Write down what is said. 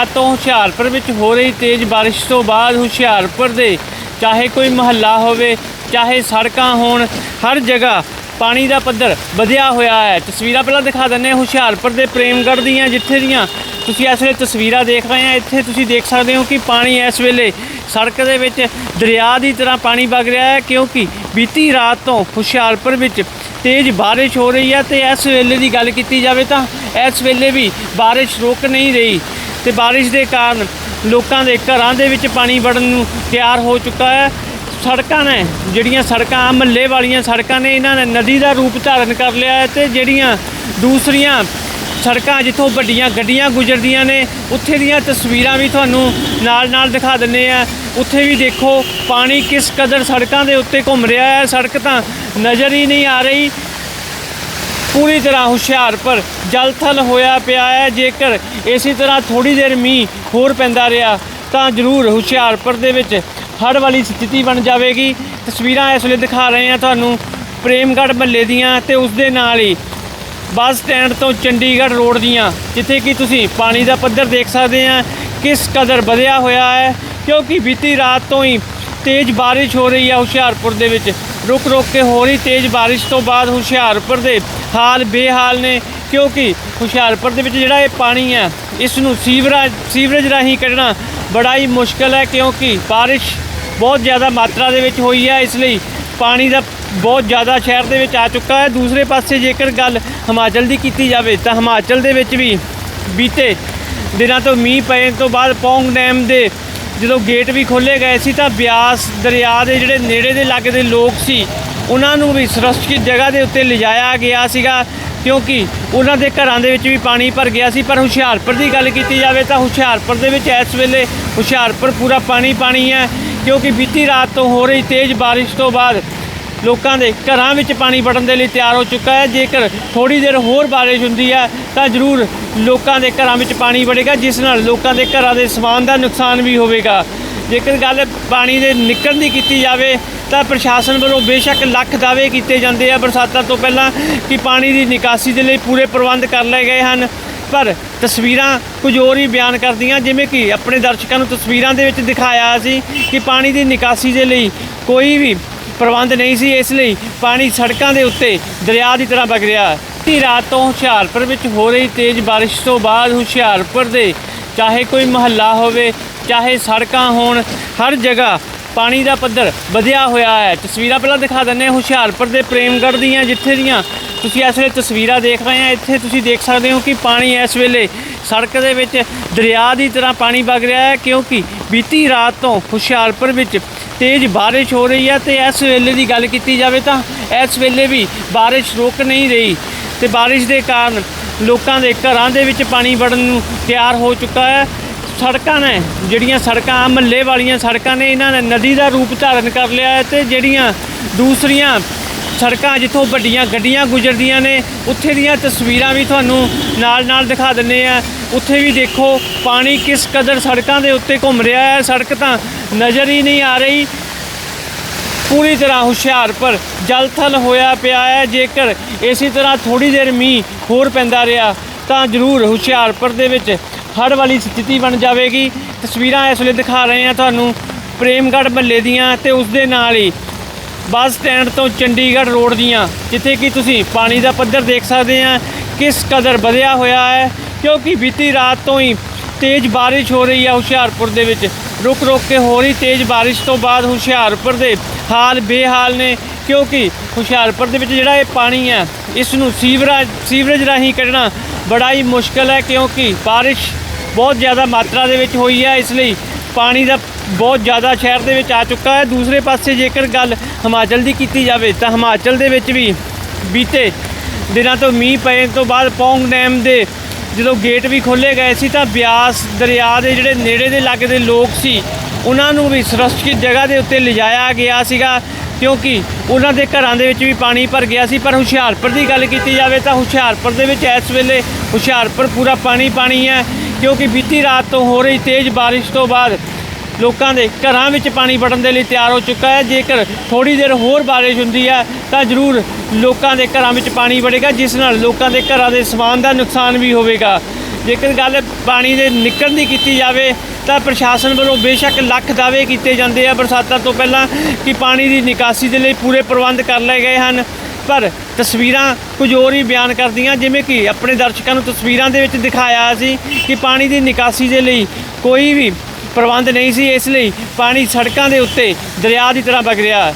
ਰਾਤ ਤੋਂ ਹੁਸ਼ਿਆਰਪੁਰ ਵਿੱਚ ਹੋ ਰਹੀ ਤੇਜ਼ ਬਾਰਿਸ਼ ਤੋਂ ਬਾਅਦ ਹੁਸ਼ਿਆਰਪੁਰ ਦੇ ਚਾਹੇ ਕੋਈ ਮਹੱਲਾ ਹੋਵੇ, ਚਾਹੇ ਸੜਕਾਂ ਹੋਣ, ਹਰ ਜਗ੍ਹਾ ਪਾਣੀ ਦਾ ਪੱਧਰ ਵਧਿਆ ਹੋਇਆ ਹੈ। ਤਸਵੀਰਾਂ ਪਹਿਲਾਂ ਦਿਖਾ ਦਿੰਦੇ ਹਾਂ। ਹੁਸ਼ਿਆਰਪੁਰ ਦੇ ਪ੍ਰੇਮਗੜ੍ਹ ਦੀਆਂ, ਜਿੱਥੇ ਦੀਆਂ ਤੁਸੀਂ ਇਸ ਵੇਲੇ ਤਸਵੀਰਾਂ ਦੇਖ ਰਹੇ ਆ ਇੱਥੇ ਤੁਸੀਂ ਦੇਖ ਸਕਦੇ ਹੋ ਕਿ ਪਾਣੀ ਇਸ ਵੇਲੇ ਸੜਕ ਦੇ ਵਿੱਚ ਦਰਿਆ ਦੀ ਤਰ੍ਹਾਂ ਪਾਣੀ ਵਗ ਰਿਹਾ ਹੈ, ਕਿਉਂਕਿ ਬੀਤੀ ਰਾਤ ਤੋਂ ਹੁਸ਼ਿਆਰਪੁਰ ਵਿੱਚ ਤੇਜ਼ ਬਾਰਿਸ਼ ਹੋ ਰਹੀ ਹੈ ਤੇ ਇਸ ਵੇਲੇ ਦੀ ਗੱਲ ਕੀਤੀ ਜਾਵੇ ਤਾਂ ਇਸ ਵੇਲੇ ਵੀ ਬਾਰਿਸ਼ ਰੁਕ ਨਹੀਂ ਰਹੀ। ਤੇ ਬਾਰਿਸ਼ ਦੇ ਕਾਰਨ ਲੋਕਾਂ ਦੇ ਘਰਾਂ ਦੇ ਵਿੱਚ ਪਾਣੀ ਵੜਨ ਨੂੰ ਤਿਆਰ ਹੋ ਚੁੱਕਾ ਹੈ। ਸੜਕਾਂ ਨੇ, ਜਿਹੜੀਆਂ ਸੜਕਾਂ ਮਹੱਲੇ ਵਾਲੀਆਂ ਸੜਕਾਂ ਨੇ, ਇਹਨਾਂ ਨੇ ਨਦੀ ਦਾ ਰੂਪ ਧਾਰਨ ਕਰ ਲਿਆ ਹੈ ਤੇ ਜਿਹੜੀਆਂ ਦੂਸਰੀਆਂ ਸੜਕਾਂ ਜਿੱਥੋਂ ਵੱਡੀਆਂ ਗੱਡੀਆਂ ਗੁਜ਼ਰਦੀਆਂ ਨੇ, ਉੱਥੇ ਦੀਆਂ ਤਸਵੀਰਾਂ ਵੀ ਤੁਹਾਨੂੰ ਨਾਲ-ਨਾਲ ਦਿਖਾ ਦਿੰਨੇ ਆ ਉੱਥੇ ਵੀ ਦੇਖੋ, ਪਾਣੀ ਕਿਸ ਕਦਰ ਸੜਕਾਂ ਦੇ ਉੱਤੇ ਘੁੰਮ ਰਿਹਾ ਹੈ। ਸੜਕ ਤਾਂ ਨਜ਼ਰ ਹੀ ਨਹੀਂ ਆ ਰਹੀ। ਪੂਰੀ ਤਰ੍ਹਾਂ ਹੁਸ਼ਿਆਰਪੁਰ ਜਲਥਲ ਹੋਇਆ ਪਿਆ ਹੈ। ਜੇਕਰ ਇਸੇ ਤਰ੍ਹਾਂ ਥੋੜੀ ਦੇਰ ਮੀਂਹ ਹੋਰ ਪੈਂਦਾ ਰਿਹਾ, ਤਾਂ ਜ਼ਰੂਰ ਹੁਸ਼ਿਆਰਪੁਰ ਦੇ ਵਿੱਚ ਹੜ੍ਹ ਵਾਲੀ ਸਥਿਤੀ ਬਣ ਜਾਵੇਗੀ। ਤਸਵੀਰਾਂ ਇਸ ਵੇਲੇ ਦਿਖਾ ਰਹੇ ਹਾਂ ਤੁਹਾਨੂੰ ਪ੍ਰੇਮਗੜ੍ਹ ਮਹੱਲੇ ਦੀਆਂ ਤੇ ਉਸ ਦੇ ਨਾਲ ਹੀ ਬੱਸ ਸਟੈਂਡ ਤੋਂ ਚੰਡੀਗੜ੍ਹ ਰੋਡ ਦੀਆਂ, ਜਿੱਥੇ ਕਿ ਤੁਸੀਂ ਪਾਣੀ ਦਾ ਪੱਧਰ ਦੇਖ ਸਕਦੇ ਆ ਕਿਸ ਕਦਰ ਵਧਿਆ ਹੋਇਆ ਹੈ, ਕਿਉਂਕਿ ਬੀਤੀ ਰਾਤ ਤੋਂ ਹੀ ਤੇਜ਼ ਬਾਰਿਸ਼ ਹੋ ਰਹੀ ਹੈ ਹੁਸ਼ਿਆਰਪੁਰ ਦੇ ਵਿੱਚ। ਰੁਕ ਰੁਕ ਕੇ ਹੋ ਰਹੀ ਤੇਜ਼ ਬਾਰਿਸ਼ ਤੋਂ ਬਾਅਦ ਹੁਸ਼ਿਆਰਪੁਰ ਦੇ ਹਾਲ ਬੇਹਾਲ ਨੇ, ਕਿਉਂਕਿ ਹੁਸ਼ਿਆਰਪੁਰ ਦੇ ਵਿੱਚ ਜਿਹੜਾ ਇਹ ਪਾਣੀ ਹੈ ਇਸ ਨੂੰ ਸੀਵਰੇਜ ਸੀਵਰੇਜ ਰਾਹੀਂ ਕੱਢਣਾ ਬੜਾ ਹੀ ਮੁਸ਼ਕਲ ਹੈ, ਕਿਉਂਕਿ ਬਾਰਿਸ਼ ਬਹੁਤ ਜ਼ਿਆਦਾ ਮਾਤਰਾ ਦੇ ਵਿੱਚ ਹੋਈ ਹੈ, ਇਸ ਲਈ ਪਾਣੀ ਦਾ ਬਹੁਤ ਜ਼ਿਆਦਾ ਸ਼ਹਿਰ ਦੇ ਵਿੱਚ ਆ ਚੁੱਕਾ ਹੈ। ਦੂਸਰੇ ਪਾਸੇ ਜੇਕਰ ਗੱਲ ਹਿਮਾਚਲ ਦੀ ਕੀਤੀ ਜਾਵੇ, ਤਾਂ ਹਿਮਾਚਲ ਦੇ ਵਿੱਚ ਵੀ ਬੀਤੇ ਦਿਨਾਂ ਤੋਂ ਮੀਂਹ ਪੈਣ ਤੋਂ ਬਾਅਦ ਪੌਂਗ ਡੈਮ ਦੇ ਜਦੋਂ ਗੇਟ ਵੀ ਖੋਲੇ ਗਏ ਸੀ ਤਾਂ ਬਿਆਸ ਦਰਿਆ ਦੇ ਜਿਹੜੇ ਨੇੜੇ ਦੇ ਲਾਗੇ ਦੇ ਲੋਕ ਸੀ, ਉਹਨਾਂ ਨੂੰ ਵੀ ਸੁਰੱਖਿਅਤ ਜਗ੍ਹਾ ਦੇ ਉੱਤੇ ਲਿਜਾਇਆ ਗਿਆ ਸੀਗਾ, ਕਿਉਂਕਿ ਉਹਨਾਂ ਦੇ ਘਰਾਂ ਦੇ ਵਿੱਚ ਵੀ ਪਾਣੀ ਭਰ ਗਿਆ ਸੀ। ਪਰ ਹੁਸ਼ਿਆਰਪੁਰ ਦੀ ਗੱਲ ਕੀਤੀ ਜਾਵੇ ਤਾਂ ਹੁਸ਼ਿਆਰਪੁਰ ਦੇ ਵਿੱਚ ਇਸ ਵੇਲੇ ਹੁਸ਼ਿਆਰਪੁਰ ਪੂਰਾ ਪਾਣੀ ਪਾਣੀ ਹੈ, ਕਿਉਂਕਿ ਬੀਤੀ ਰਾਤ ਤੋਂ ਹੋ ਰਹੀ ਤੇਜ਼ ਬਾਰਿਸ਼ ਤੋਂ ਬਾਅਦ ਲੋਕਾਂ ਦੇ ਘਰਾਂ ਵਿੱਚ ਪਾਣੀ ਵੜਨ ਦੇ ਲਈ ਤਿਆਰ ਹੋ ਚੁੱਕਾ ਹੈ। ਜੇਕਰ ਥੋੜੀ ਦੇਰ ਹੋਰ ਬਾਰਿਸ਼ ਹੁੰਦੀ ਹੈ, ਤਾਂ ਜ਼ਰੂਰ ਲੋਕਾਂ ਦੇ ਘਰਾਂ ਵਿੱਚ ਪਾਣੀ ਵੜੇਗਾ, ਜਿਸ ਨਾਲ ਲੋਕਾਂ ਦੇ ਘਰਾਂ ਦੇ ਸਮਾਨ ਦਾ ਨੁਕਸਾਨ ਵੀ ਹੋਵੇਗਾ। ਜੇਕਰ ਗੱਲ ਪਾਣੀ ਦੇ ਨਿਕਲਣ ਦੀ ਕੀਤੀ ਜਾਵੇ, ਤਾਂ ਪ੍ਰਸ਼ਾਸਨ ਵੱਲੋਂ ਬੇਸ਼ੱਕ ਲੱਖ ਦਾਅਵੇ ਕੀਤੇ ਜਾਂਦੇ ਆ ਬਰਸਾਤਾਂ ਤੋਂ ਪਹਿਲਾਂ ਕਿ ਪਾਣੀ ਦੀ ਨਿਕਾਸੀ ਦੇ ਲਈ ਪੂਰੇ ਪ੍ਰਬੰਧ ਕਰ ਲਏ ਗਏ ਹਨ। ਪਰ ਤਸਵੀਰਾਂ ਕੁਝ ਹੋਰ ਹੀ ਬਿਆਨ ਕਰਦੀਆਂ, ਜਿਵੇਂ ਕਿ ਆਪਣੇ ਦਰਸ਼ਕਾਂ ਨੂੰ ਤਸਵੀਰਾਂ ਦੇ ਵਿੱਚ ਦਿਖਾਇਆ ਸੀ ਕਿ ਪਾਣੀ ਦੀ ਨਿਕਾਸੀ ਦੇ ਲਈ ਕੋਈ ਵੀ ਪ੍ਰਬੰਧ ਨਹੀਂ ਸੀ ਇਸ ਲਈ ਪਾਣੀ ਸੜਕਾਂ ਦੇ ਉੱਤੇ ਦਰਿਆ ਦੀ ਤਰ੍ਹਾਂ ਵਗ ਰਿਹਾ। ਤੀ ਰਾਤ ਤੋਂ ਹੁਸ਼ਿਆਰਪੁਰ ਵਿੱਚ ਹੋ ਰਹੀ ਤੇਜ਼ ਬਾਰਿਸ਼ ਤੋਂ ਬਾਅਦ ਹੁਸ਼ਿਆਰਪੁਰ ਦੇ ਚਾਹੇ ਕੋਈ ਮਹੱਲਾ ਹੋਵੇ, ਚਾਹੇ ਸੜਕਾਂ ਹੋਣ, ਹਰ ਜਗ੍ਹਾ ਪਾਣੀ ਦਾ ਪੱਧਰ ਵਧਿਆ ਹੋਇਆ ਹੈ। ਤਸਵੀਰਾਂ ਪਹਿਲਾਂ ਦਿਖਾ ਦਿੰਦੇ ਹਾਂ। ਹੁਸ਼ਿਆਰਪੁਰ ਦੇ ਪ੍ਰੇਮਗੜ੍ਹ ਦੀਆਂ, ਜਿੱਥੇ ਦੀਆਂ ਤੁਸੀਂ ਇਸ ਵੇਲੇ ਤਸਵੀਰਾਂ ਦੇਖ ਰਹੇ ਆ ਇੱਥੇ ਤੁਸੀਂ ਦੇਖ ਸਕਦੇ ਹੋ ਕਿ ਪਾਣੀ ਇਸ ਵੇਲੇ ਸੜਕ ਦੇ ਵਿੱਚ ਦਰਿਆ ਦੀ ਤਰ੍ਹਾਂ ਪਾਣੀ ਵਗ ਰਿਹਾ ਹੈ, ਕਿਉਂਕਿ ਬੀਤੀ ਰਾਤ ਤੋਂ ਹੁਸ਼ਿਆਰਪੁਰ ਵਿੱਚ ਤੇਜ਼ ਬਾਰਿਸ਼ ਹੋ ਰਹੀ ਹੈ ਤੇ ਇਸ ਵੇਲੇ ਦੀ ਗੱਲ ਕੀਤੀ ਜਾਵੇ ਤਾਂ ਇਸ ਵੇਲੇ ਵੀ ਬਾਰਿਸ਼ ਰੁਕ ਨਹੀਂ ਰਹੀ ਤੇ ਬਾਰਿਸ਼ ਦੇ ਕਾਰਨ ਲੋਕਾਂ ਦੇ ਘਰਾਂ ਦੇ ਵਿੱਚ ਪਾਣੀ ਵੜਨ ਨੂੰ ਤਿਆਰ ਹੋ ਚੁੱਕਾ ਹੈ। ਸੜਕਾਂ ਨੇ, ਜਿਹੜੀਆਂ ਸੜਕਾਂ ਮਹੱਲੇ ਵਾਲੀਆਂ ਸੜਕਾਂ ਨੇ, ਇਹਨਾਂ ਨੇ ਨਦੀ ਦਾ ਰੂਪ ਧਾਰਨ ਕਰ ਲਿਆ ਹੈ ਤੇ ਜਿਹੜੀਆਂ ਦੂਸਰੀਆਂ ਸੜਕਾਂ ਜਿੱਥੋਂ ਵੱਡੀਆਂ ਗੱਡੀਆਂ ਗੁਜ਼ਰਦੀਆਂ ਨੇ, ਉੱਥੇ ਦੀਆਂ ਤਸਵੀਰਾਂ ਵੀ ਤੁਹਾਨੂੰ ਨਾਲ-ਨਾਲ ਦਿਖਾ ਦਿੰਨੇ ਆ ਉੱਥੇ ਵੀ ਦੇਖੋ ਪਾਣੀ ਕਿਸ ਕਦਰ ਸੜਕਾਂ ਦੇ ਉੱਤੇ ਘੁੰਮ ਰਿਹਾ ਹੈ। ਸੜਕ ਤਾਂ ਨਜ਼ਰ ਹੀ ਨਹੀਂ ਆ ਰਹੀ। ਪੂਰੀ ਤਰ੍ਹਾਂ ਹੁਸ਼ਿਆਰਪੁਰ ਜਲਥਲ ਹੋਇਆ ਪਿਆ ਹੈ। ਜੇਕਰ ਇਸੇ ਤਰ੍ਹਾਂ ਥੋੜੀ ਦੇਰ ਮੀਂਹ ਹੋਰ ਪੈਂਦਾ ਰਿਹਾ, ਤਾਂ ਜ਼ਰੂਰ ਹੁਸ਼ਿਆਰਪੁਰ ਦੇ ਵਿੱਚ ਹੜ੍ਹ ਵਾਲੀ ਸਥਿਤੀ ਬਣ ਜਾਵੇਗੀ। ਤਸਵੀਰਾਂ ਇਸ ਵੇਲੇ ਦਿਖਾ ਰਹੇ ਹਾਂ ਤੁਹਾਨੂੰ ਪ੍ਰੇਮਗੜ੍ਹ ਮਹੱਲੇ ਦੀਆਂ ਤੇ ਉਸ ਦੇ ਨਾਲ ਹੀ ਬੱਸ ਸਟੈਂਡ ਤੋਂ ਚੰਡੀਗੜ੍ਹ ਰੋਡ ਦੀਆਂ, ਜਿੱਥੇ ਕਿ ਤੁਸੀਂ ਪਾਣੀ ਦਾ ਪੱਧਰ ਦੇਖ ਸਕਦੇ ਆ ਕਿਸ ਕਦਰ ਵਧਿਆ ਹੋਇਆ ਹੈ। ਕਿਉਂਕਿ ਬੀਤੀ ਰਾਤ ਤੋਂ ਹੀ ਤੇਜ਼ ਬਾਰਿਸ਼ ਹੋ ਰਹੀ ਹੈ ਹੁਸ਼ਿਆਰਪੁਰ ਦੇ ਵਿੱਚ। ਰੁਕ ਰੁਕ ਕੇ ਹੋ ਰਹੀ ਤੇਜ਼ ਬਾਰਿਸ਼ ਤੋਂ ਬਾਅਦ ਹੁਸ਼ਿਆਰਪੁਰ ਦੇ ਹਾਲ ਬੇਹਾਲ ਨੇ, ਕਿਉਂਕਿ ਹੁਸ਼ਿਆਰਪੁਰ ਦੇ ਵਿੱਚ ਜਿਹੜਾ ਇਹ ਪਾਣੀ ਹੈ ਇਸ ਨੂੰ ਸੀਵਰੇਜ ਸੀਵਰੇਜ ਰਾਹੀਂ ਕੱਢਣਾ ਬੜਾ ਹੀ ਮੁਸ਼ਕਲ ਹੈ, ਕਿਉਂਕਿ ਬਾਰਿਸ਼ ਬਹੁਤ ਜ਼ਿਆਦਾ ਮਾਤਰਾ ਦੇ ਵਿੱਚ ਹੋਈ ਹੈ, ਇਸ ਲਈ ਪਾਣੀ ਦਾ ਬਹੁਤ ਜ਼ਿਆਦਾ ਸ਼ਹਿਰ ਦੇ ਵਿੱਚ ਆ ਚੁੱਕਾ ਹੈ। ਦੂਸਰੇ ਪਾਸੇ ਜੇਕਰ ਗੱਲ ਹਿਮਾਚਲ ਦੀ ਕੀਤੀ ਜਾਵੇ, ਤਾਂ ਹਿਮਾਚਲ ਦੇ ਵਿੱਚ ਵੀ ਬੀਤੇ ਦਿਨਾਂ ਤੋਂ ਮੀਂਹ ਪੈਣ ਤੋਂ ਬਾਅਦ ਪੌਂਗ ਡੈਮ ਦੇ ਜਦੋਂ ਗੇਟ ਵੀ ਖੋਲੇ ਗਏ ਸੀ ਤਾਂ ਬਿਆਸ ਦਰਿਆ ਦੇ ਜਿਹੜੇ ਨੇੜੇ ਦੇ ਲਾਗੇ ਦੇ ਲੋਕ ਸੀ, ਉਹਨਾਂ ਨੂੰ ਵੀ ਸੁਰੱਖਿਅਤ ਜਗ੍ਹਾ ਦੇ ਉੱਤੇ ਲਿਜਾਇਆ ਗਿਆ ਸੀਗਾ, ਕਿਉਂਕਿ ਉਹਨਾਂ ਦੇ ਘਰਾਂ ਦੇ ਵਿੱਚ ਵੀ ਪਾਣੀ ਭਰ ਗਿਆ ਸੀ। ਪਰ ਹੁਸ਼ਿਆਰਪੁਰ ਦੀ ਗੱਲ ਕੀਤੀ ਜਾਵੇ ਤਾਂ ਹੁਸ਼ਿਆਰਪੁਰ ਦੇ ਵਿੱਚ ਇਸ ਵੇਲੇ ਹੁਸ਼ਿਆਰਪੁਰ ਪੂਰਾ ਪਾਣੀ ਪਾਣੀ ਹੈ, ਕਿਉਂਕਿ ਬੀਤੀ ਰਾਤ ਤੋਂ ਹੋ ਰਹੀ ਤੇਜ਼ ਬਾਰਿਸ਼ ਤੋਂ ਬਾਅਦ ਲੋਕਾਂ ਦੇ ਘਰਾਂ ਵਿੱਚ ਪਾਣੀ ਵੜਨ ਦੇ ਲਈ ਤਿਆਰ ਹੋ ਚੁੱਕਾ ਹੈ। ਜੇਕਰ ਥੋੜੀ ਦੇਰ ਹੋਰ ਬਾਰਿਸ਼ ਹੁੰਦੀ ਹੈ ਤਾਂ ਜ਼ਰੂਰ ਲੋਕਾਂ ਦੇ ਘਰਾਂ ਵਿੱਚ ਪਾਣੀ ਵੜੇਗਾ, ਜਿਸ ਨਾਲ ਲੋਕਾਂ ਦੇ ਘਰਾਂ ਦੇ ਸਮਾਨ ਦਾ ਨੁਕਸਾਨ ਵੀ ਹੋਵੇਗਾ। ਜੇਕਰ ਗੱਲ ਪਾਣੀ ਦੇ ਨਿਕਲਣ ਦੀ ਕੀਤੀ ਜਾਵੇ, ਤਾਂ ਪ੍ਰਸ਼ਾਸਨ ਵੱਲੋਂ ਬੇਸ਼ੱਕ ਲੱਖ ਦਾਅਵੇ ਕੀਤੇ ਜਾਂਦੇ ਆ ਬਰਸਾਤਾਂ ਤੋਂ ਪਹਿਲਾਂ ਕਿ ਪਾਣੀ ਦੀ ਨਿਕਾਸੀ ਦੇ ਲਈ ਪੂਰੇ ਪ੍ਰਬੰਧ ਕਰ ਲਏ ਗਏ ਹਨ। ਪਰ ਤਸਵੀਰਾਂ ਕੁਝ ਹੋਰ ਹੀ ਬਿਆਨ ਕਰਦੀਆਂ, ਜਿਵੇਂ ਕਿ ਆਪਣੇ ਦਰਸ਼ਕਾਂ ਨੂੰ ਤਸਵੀਰਾਂ ਦੇ ਵਿੱਚ ਦਿਖਾਇਆ ਸੀ ਕਿ ਪਾਣੀ ਦੀ ਨਿਕਾਸੀ ਦੇ ਲਈ ਕੋਈ ਵੀ ਪ੍ਰਬੰਧ ਨਹੀਂ ਸੀ, ਇਸ ਲਈ ਪਾਣੀ ਸੜਕਾਂ ਦੇ ਉੱਤੇ ਦਰਿਆ ਦੀ ਤਰ੍ਹਾਂ ਵਗ ਰਿਹਾ।